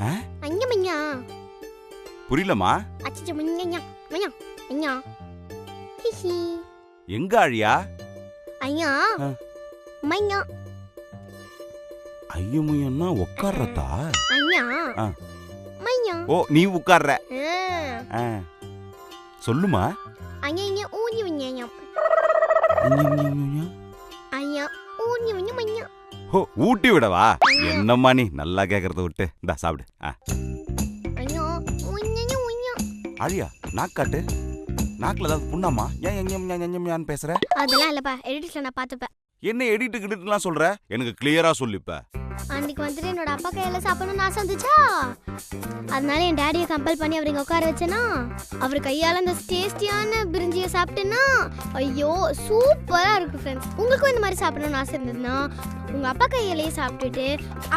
ஆ? அங்க மஞ்சா புரியலமா அச்சச்ச மஞ்சா மஞ்சா ஐயா ஹிஹி. எங்க அழியா ஐயா. மையா. ஐயமுயன்னா உட்கார்றதா ஐயா. மையா. ஓ நீ உட்கார்ற. சொல்லுமா. ஐயா ஊஞ்சி ஐயமுயன்னா. ஐயா? மையா ஓ ஊட்டி விடவா? என்னம்மா நீ? நல்லா கேக்குறத விட்டு. இந்தா சாப்பிடு. ஆ. ஐயா ஊஞ்சா அழியா நாக்காட்டு? நாக்குல ஏதாவது புண்ணாமா ஏன் எங்க எங்கன்னு பேசுற? அதெல்லாம் இல்லப்பா. எடிட்ல நான் பார்த்துப்பேன். என்ன எடிட்டு கிடிட்டுலாம் சொல்ற? எனக்கு கிளியரா சொல்லிப்ப அன்னைக்கு வந்துட்டு என்னோட அப்பா கையில சாப்பிடணும்னு ஆசை வந்துச்சா? அதனால என் டேடியை கம்பல் பண்ணி அவர் இங்க உட்கார வச்சேனா அவர் கையால அந்த டேஸ்டியான பிரிஞ்சியை சாப்பிட்டேன்னா ஐயோ சூப்பரா இருக்கு ஃப்ரெண்ட்ஸ் உங்களுக்கும் இந்த மாதிரி சாப்பிடணும்னு ஆசை இருந்ததுன்னா உங்க அப்பா கையாலேயே சாப்பிட்டுட்டு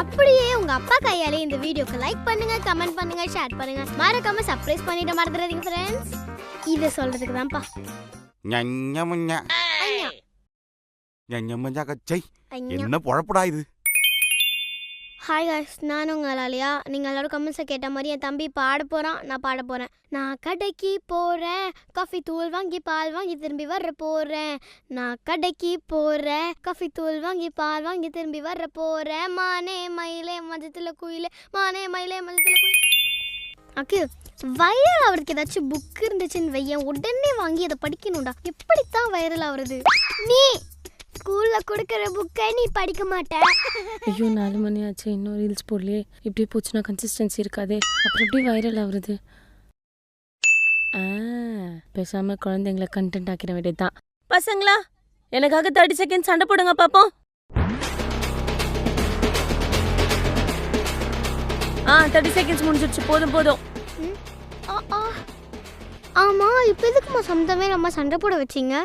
அப்படியே உங்க அப்பா கையாலே இந்த வீடியோக்கு லைக் பண்ணுங்க கமெண்ட் பண்ணுங்க ஷேர் பண்ணுங்க. மறக்காம சர்ப்ரைஸ் பண்ணிட மறந்துடாதீங்க ஃப்ரெண்ட்ஸ் இதை சொல்றதுக்கு தான்ப்பா ஞஞமுஞ. ஐயா ஞஞமுஞ கச்சை. ஐயா என்ன பொழப்புடா இது ஹாய் காய்ஸ் நான் உங்கள் அலியா நீங்கள் எல்லாரும் கமெண்ட்ஸை கேட்ட மாதிரி என் தம்பி பாட போகிறான் நான் பாட போகிறேன் நான் கடைக்கு போகிறேன் காஃபி தூள் வாங்கி பால் வாங்கி திரும்பி வர போகிறேன் நான் கடைக்கு போகிறேன் காஃபி தூள் வாங்கி பால் வாங்கி திரும்பி வர போகிறேன் மானே மயிலே மஞ்சத்தில் குயிலே மானே மயிலே மஞ்சத்தில் குயில் அக்கு வைரல் அவருக்கு ஏதாச்சும் புக் இருந்துச்சுன்னு வையன் உடனே வாங்கி அதை படிக்கணும்டா எப்படித்தான் வைரல் ஆகுறது நீ ஸ்கூலில் கொடுக்குற புக்கை நீ படிக்க மாட்ட. ஐயோ நாலு மணி ஆச்சு. இன்னும் ரீல்ஸ் போடலையே. இப்படியே போச்சுன்னா கன்சிஸ்டன்சி இருக்காதே. அப்புறம் எப்படி வைரல் ஆகுறது? ஆ பேசாம குழந்தைங்களை கண்டென்ட் ஆக்கிட வேண்டியதுதான். பசங்களா எனக்காக தேர்ட்டி செகண்ட் சண்டை போடுங்க பாப்போம். ஆ தேர்ட்டி செகண்ட்ஸ் முடிஞ்சிடுச்சு போதும் போதும். ஆமா இப்ப எதுக்குமா சொந்தமே நம்ம சண்டை போட வச்சீங்க?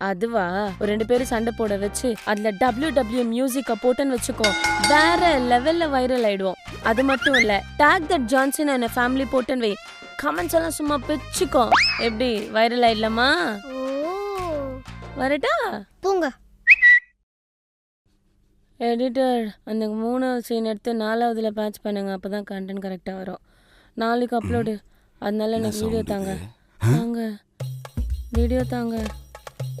அதுவா? ஒரு ரெண்டு பேரும் சண்டை போட வச்சு அதுல டபிள்யூ டபிள்யூ மியூசிக்க போட்டுன்னு வச்சுக்கோ. வேற லெவல்ல வைரல் ஆயிடுவோம். அது மட்டும் இல்ல tag that Johnson and family போட்டுன்னு வை. கமெண்ட்ஸ் எல்லாம் சும்மா பிச்சுக்கோ. எப்படி வைரல் ஆயிடலாமா? ஓ. வரட்டா? போங்க எடிட்டர் அந்த மூணாவது சீன் எடுத்து நாலாவதுல பேட்ச் பண்ணுங்க அப்பதான் கண்டென்ட் கரெக்டா வரும். நாளைக்கு அப்லோடு அதனால என்ன எனக்கு வீடியோ தாங்க? தாங்க. வீடியோ தாங்க.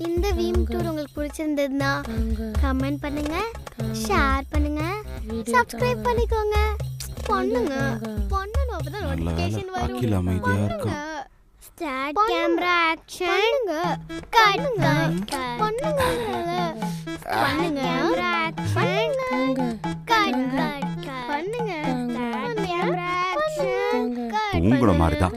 இந்த வீம் டூர் உங்களுக்கு பிடிச்சிருந்ததுன்னா கமெண்ட் பண்ணுங்க ஷேர் பண்ணுங்க சப்ஸ்கிரைப் பண்ணிக்கோங்க. பண்ணுங்க. பண்ணணும் அப்பதான் நோட்டிஃபிகேஷன் வரும். அகில் அமைதியா இருக்கான். Start camera action. பண்ணுங்க. பண்ணுங்க. பண்ணுங்க. பண்ணுங்க. Camera action. தாங்க. கட். கட். பண்ணுங்க. தாங்க. Camera action. உங்கள மாதிரி தான்